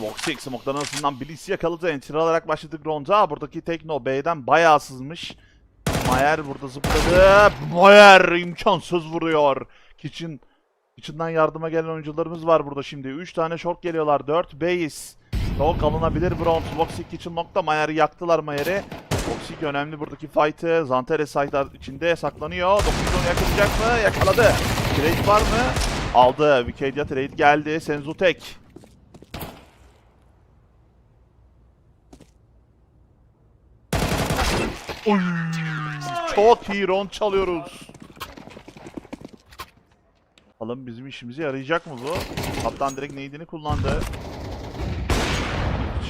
Voxic smoke'ların arasından Blitz yakaladı. Enter alarak başladık rounda. Buradaki Tekno B'den bayağı sızmış. Mayer burada zıpladı. Mayer imkansız vuruyor. Kitchen Kitchen'dan yardıma gelen oyuncularımız var burada şimdi. 3 tane short geliyorlar. 4 base. Çok alınabilir Bronze. Voxic Kitchen nokta. Mayer'i yaktılar Mayer'i. Voxic önemli buradaki fight'ı. Zanteres side'lar içinde saklanıyor. 9'unu yakalayacak mı? Yakaladı. Trade var mı? Aldı. Wikidia trade geldi. Senzu Oy, çok iyi round çalıyoruz. Bakalım bizim işimize yarayacak mı bu? Kaptan direkt neydini kullandı.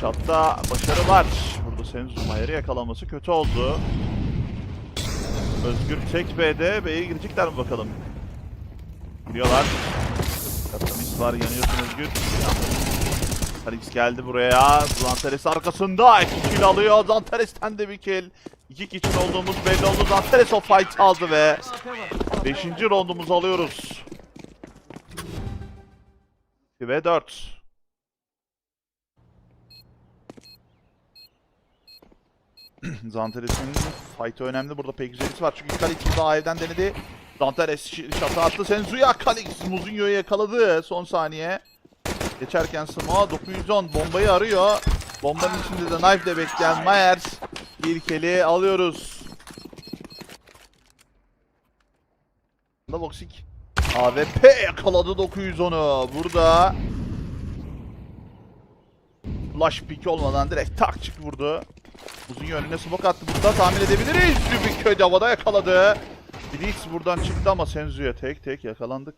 Shot'ta başarı var. Burada Senzu Mayer'i yakalaması kötü oldu. Özgür tek B'de. B'ye girecekler mi bakalım? Giriyorlar. Katamis var. Yanıyorsun Özgür. Alex geldi buraya. Zanteres arkasında. 2 kill alıyor. Zanteres'ten de bir kill. 2 kitchen olduğumuz belli oldu. Zanteres o fight aldı ve 5. roundumuzu alıyoruz. 2 ve 4. Zanteres'in fight'ı önemli. Burada pek güzelisi var. Çünkü Kalix burada evden denedi. Zanteres şata attı. Senzuya Kalix Muzinho'yu yakaladı son saniye. Geçerken Smoa 910 bombayı arıyor. Bombanın içinde de knife de bekleyen Myers. İlk eli alıyoruz. Da Voxic. AWP yakaladı 910'u. Burada Flash pick olmadan direkt tak çık vurdu. Uzun yönüne smoke attı. Burada tahmin edebiliriz. Zübikköy de havada yakaladı. Blitz buradan çıktı ama Senzu'ya tek tek yakalandık.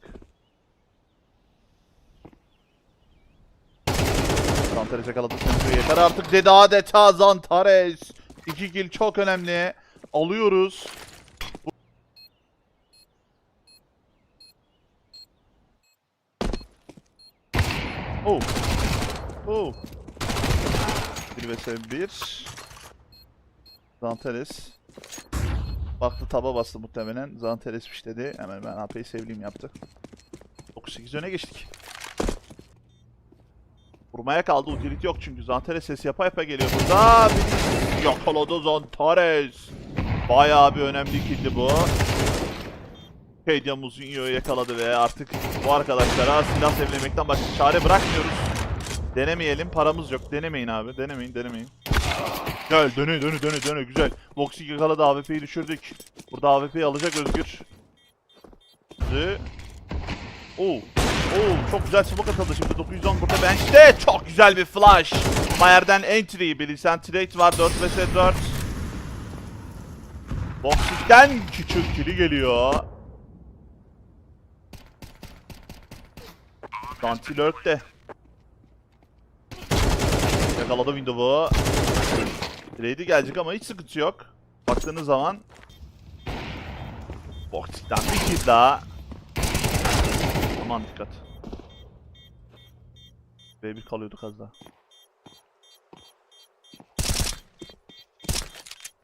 Zantares yakaladı Senzu'yu. Yeter artık dedi adeta Zantares. İki kill çok önemli. Alıyoruz. Oh. Oh. 1 vs 1. Zanteres. Baktı taba bastı muhtemelen. Zanteres'miş dedi. Hemen ben AP'yi sevliyim yaptı. 9-8 öne geçtik. Vurmaya kaldı. Utility yok çünkü. Zanteres ses yapa yapa geliyor burada. Bir yakaladı Zanteres. Bayağı bir önemli killdi bu. Kedia Muzinho'yu yakaladı ve artık bu arkadaşlara silah sevlemekten başka çare bırakmıyoruz. Denemeyelim. Paramız yok. Denemeyin abi. Denemeyin, denemeyin. Güzel. Dönü, dönü, dönü, dönü. Güzel. Voxy yakaladı. AWP'yi düşürdük. Burada AWP'yi alacak Özgür. Oo. Oo, çok güzel smoke atıldı şimdi 910 burada bench'te. Çok güzel bir flash. Mayer'den entry. Bilirsen trade var 4 vs 4. Voxy'den küçük kili geliyor. Danti lurk'te. Yakaladı window'u. Trade'i gelecek ama hiç sıkıntı yok. Baktığınız zaman Boxik'ten bir kill daha. Aman dikkat. B1 kalıyorduk az daha.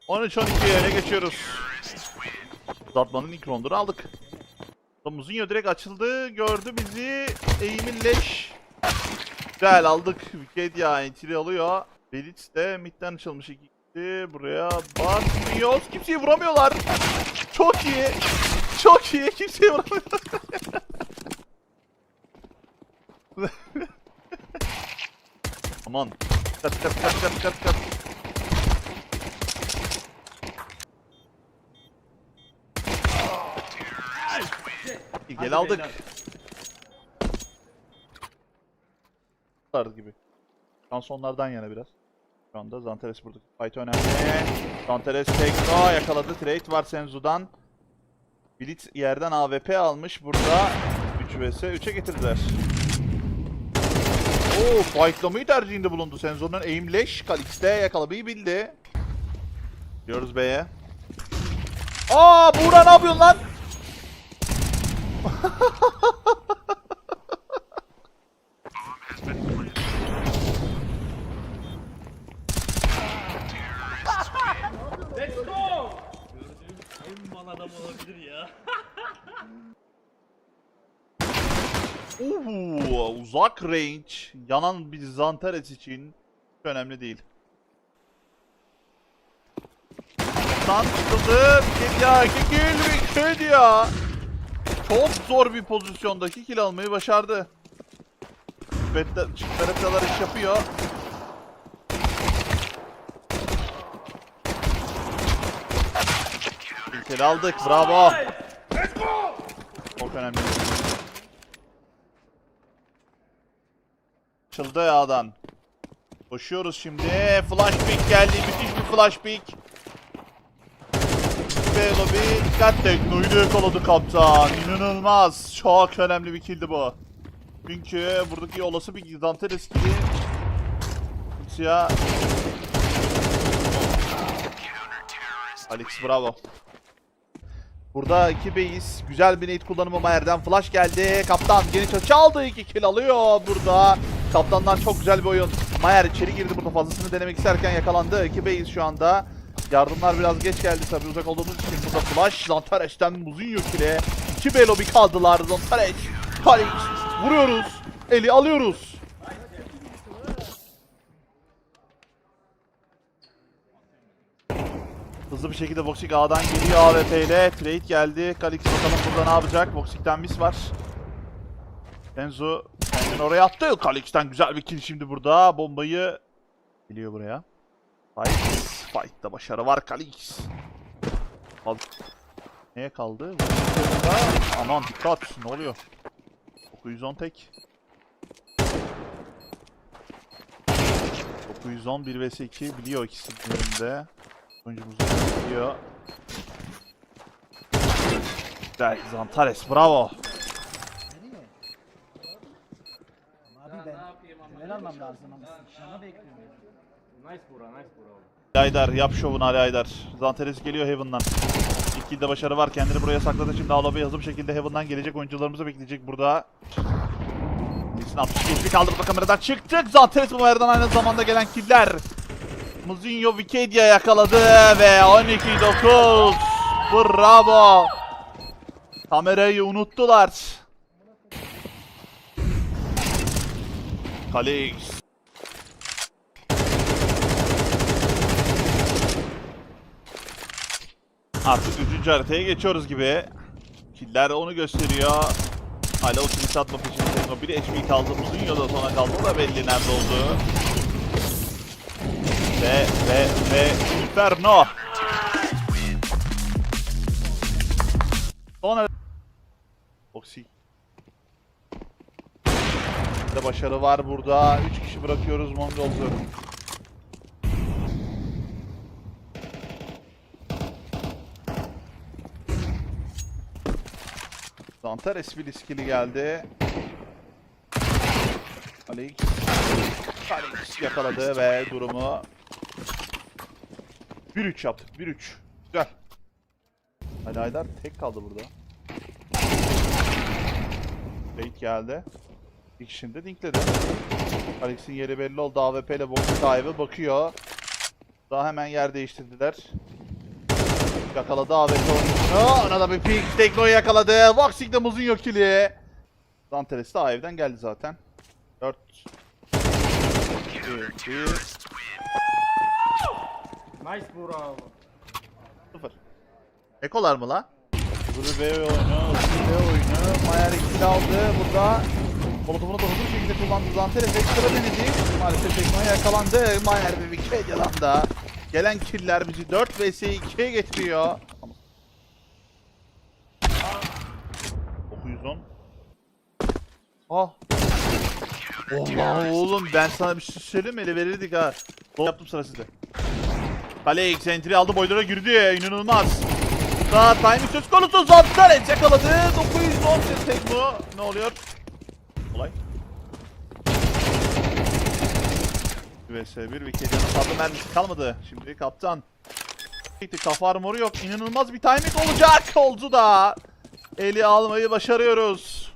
13-12'ye öne geçiyoruz. Uzatmanın ilk roundunu aldık. Muzinho direkt açıldı, gördü bizi. Eğimin leş. Güzel aldık. Wikidia entry alıyor. Belitz de midden açılmış iki kişi. Buraya bakmıyoruz. Kimseyi vuramıyorlar. Çok iyi. Çok iyi. Kimseyi vuramıyorlar. Aman. Dikkat dikkat dikkat dikkat dikkat dikkat. İyi, Gel aldık. Sardı gibi. Şans onlardan yana biraz. Şu anda Zanteres burada. Fight önemli. Zanteres tekno yakaladı. Trade var Senzu'dan. Blitz yerden AWP almış. Burada 3 vs 3'e getirdiler. Oo, fightlamayı tercihinde bulundu Senzo'nun aim leş. Kalix'te yakalamayı bildi. Diyoruz B'ye. Aa Buğra ne yapıyorsun lan? Let's go! Gördüğüm en mal adam olabilir ya. Oo, uzak range yanan bir Zantares için hiç önemli değil. Lan tutuldu. Ya iki kill bir kill ya. Çok zor bir pozisyondaki kill almayı başardı. Çiftler iş yapıyor. İlkeli aldık. Bravo. Çok önemli. Açıldı yağdan. Koşuyoruz şimdi. Flash pick geldi. Müthiş bir flash pick. Ve lobi dikkat teknoyu yakaladı kaptan. İnanılmaz. Çok önemli bir killdi bu. Çünkü buradaki olası bir Dante riski Siyah Alex bravo. Burada iki beyiz. Güzel bir nade kullanımı Mayer'den. Flash geldi. Kaptan geniş açı aldı. 2 kill alıyor burada. Kaptandan çok güzel bir oyun. Mayer içeri girdi burada fazlasını denemek isterken yakalandı. 2 beyiz şu anda. Yardımlar biraz geç geldi tabii uzak olduğumuz için. Burada flash Zantares'ten Muzinho kill'e. 2 B lobby kaldılar. Zantares. Kalix. Vuruyoruz. Eli alıyoruz. Hızlı bir şekilde Voxic A'dan geliyor AWP ile. Trade geldi. Kalix bakalım burada ne yapacak. Voxic'ten miss var. Enzo kendini oraya attı. Kalix'ten güzel bir kill şimdi burada. Bombayı geliyor buraya. Fight. Fight'ta başarı var Kalix. Kal Neye kaldı? Aman dikkat. Ne oluyor? 910 tek. 910 1 vs 2 biliyor ikisi birinde. Oyuncumuz biliyor. Güzel Zantares bravo. Abi ben, ben almam lazım ama sıçrama bekliyorum. Nice Bura, nice Bura. Ali Aydar yap şovunu Ali Aydar. Zantares geliyor Heaven'dan. İlk kilde başarı var. Kendini buraya sakladı. Şimdi Alobe hızlı bir şekilde Heaven'dan gelecek oyuncularımızı bekleyecek burada. 60 geçti kaldı burada kameradan çıktık. Zantares bu yerden aynı zamanda gelen killer. Muzinho Vicadia yakaladı ve 12-9. Bravo. Kamerayı unuttular. Kalix. Artık üçüncü haritaya geçiyoruz gibi. Killer onu gösteriyor. Hala kilit atma peşinde Tekno. Bir HP kaldı. Muzinho da sona kaldı. Da belli nerede olduğu. Ve ve ve Inferno. Son Oksi. De başarı var burada. 3 kişi bırakıyoruz Mongolz'u. Zantar esprili skill'i geldi. Alex. Alex yakaladı ve durumu 1-3 yaptık. 1-3. Güzel. Ali Aydar tek kaldı burada. Bait geldi. İlk şimdi dinkledi. Alex'in yeri belli oldu. AWP ile box sahibi bakıyor. Daha hemen yer değiştirdiler. Yakaladı AWP oyuncusunu. Ona da bir ping. Tekno'yu yakaladı. Voxic de muzun yok kili. Danteles de evden geldi zaten. 4 2 1 Nice Bura. 0 Ekolar mı la? Hızlı B oyunu, B oyunu. Mayer ikili aldı burada. Molotofunu da hızlı bir şekilde kullandı. Zanteres ekstra denedi. Maalesef Tekno'ya yakalandı. Mayer ve Wicked yalanda. Gelen killer bizi 4 vs 2'ye getiriyor. 910. Ah. Allah oğlum ben sana bir şey söyleyeyim mi? Ele verirdik ha. Gol yaptım sıra sizde. Kale X entry aldı boylara girdi. İnanılmaz. Daha time söz konusu Zantares yakaladı. 910 tek. Ne oluyor? Olay. VS1 Wikida'nın fazla mermisi kalmadı. Şimdi kaptan. Kafa armoru yok. İnanılmaz bir timing olacak. Oldu da. Eli almayı başarıyoruz.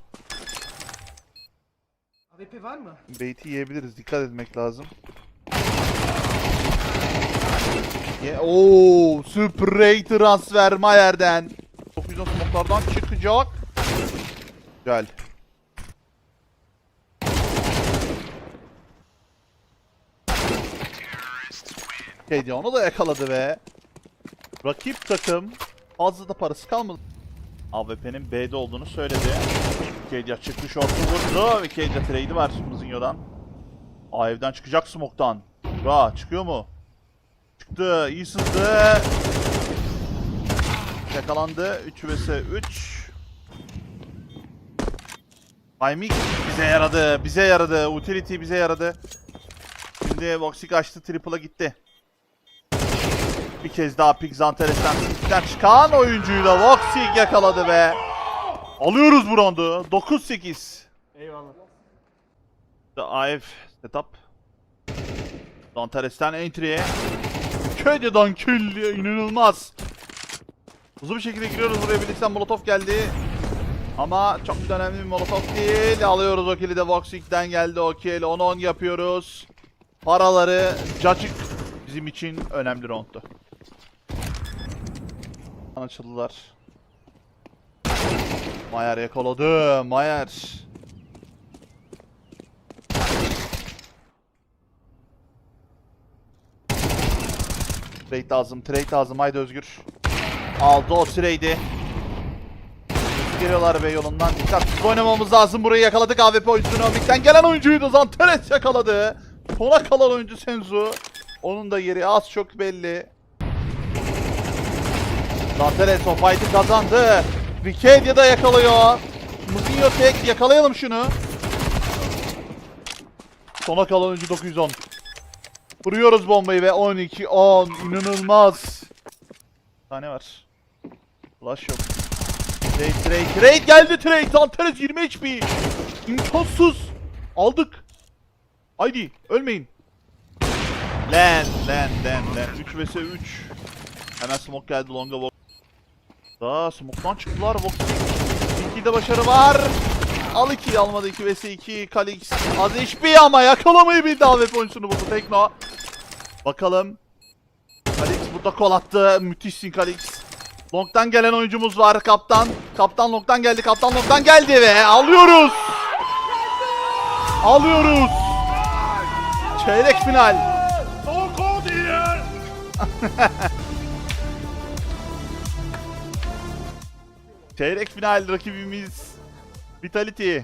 AWP var mı? Bait'i yiyebiliriz. Dikkat etmek lazım. Ye Oo, spray transfer Mayer'den. 910 smoklardan çıkacak. Güzel. Kedi onu da yakaladı ve rakip takım fazla da parası kalmadı. AWP'nin B'de olduğunu söyledi. Kedia çıktı şortu vurdu ve Kedia trade'i var Muzinho'dan. A evden çıkacak smoke'tan. Ra çıkıyor mu? Çıktı. iyi sızdı. Yakalandı. 3 vs 3. Timing bize yaradı. Bize yaradı. Utility bize yaradı. Şimdi Voxic açtı. Triple'a gitti. Bir kez daha Pig Zantares'ten Pig'den çıkan oyuncuyu da Voxic yakaladı ve alıyoruz bu roundu. 9-8. Eyvallah. The AF setup. Zantares'ten entry'e. Kedia'dan kill inanılmaz. Hızlı bir şekilde giriyoruz buraya birlikten Molotov geldi. Ama çok da önemli bir Molotov değil. Alıyoruz o kill'i de Voxic'den geldi o kill. 10-10 yapıyoruz. Paraları cacık bizim için önemli roundtu. Açıldılar. Mayer yakaladı. Mayer. Trade lazım, trade lazım. Haydi Özgür. Aldı o trade'i. Geliyorlar ve yolundan dikkatsiz oynamamız lazım. Burayı yakaladık AWP oyuncusunu. Mikten gelen oyuncuyu da Zanteres yakaladı. Sona kalan oyuncu Senzu. Onun da yeri az çok belli. O fight'ı kazandı. Vicadia da yakalıyor. Muzinho tek yakalayalım şunu. Sona kalan oyuncu 910. Vuruyoruz bombayı ve 12 10 inanılmaz. Bir tane var. Flash yok. Trade trade trade geldi trade. Zanteres 20 HP. İmkansız. Aldık. Haydi ölmeyin. Lan lan lan lan 3 vs 3. Hemen smoke geldi longa. Daha smoke'dan çıktılar. Walk 2'de başarı var. Al 2 almadı 2 vs 2. Kalix az HP ama yakalamayı bildi AWP oyuncusunu buldu Tekno. Bakalım. Kalix burada kol attı. Müthişsin Kalix. Long'dan gelen oyuncumuz var kaptan. Kaptan Long'dan geldi. Kaptan Long'dan geldi ve alıyoruz. Alıyoruz. Çeyrek final. Çeyrek final rakibimiz Vitality.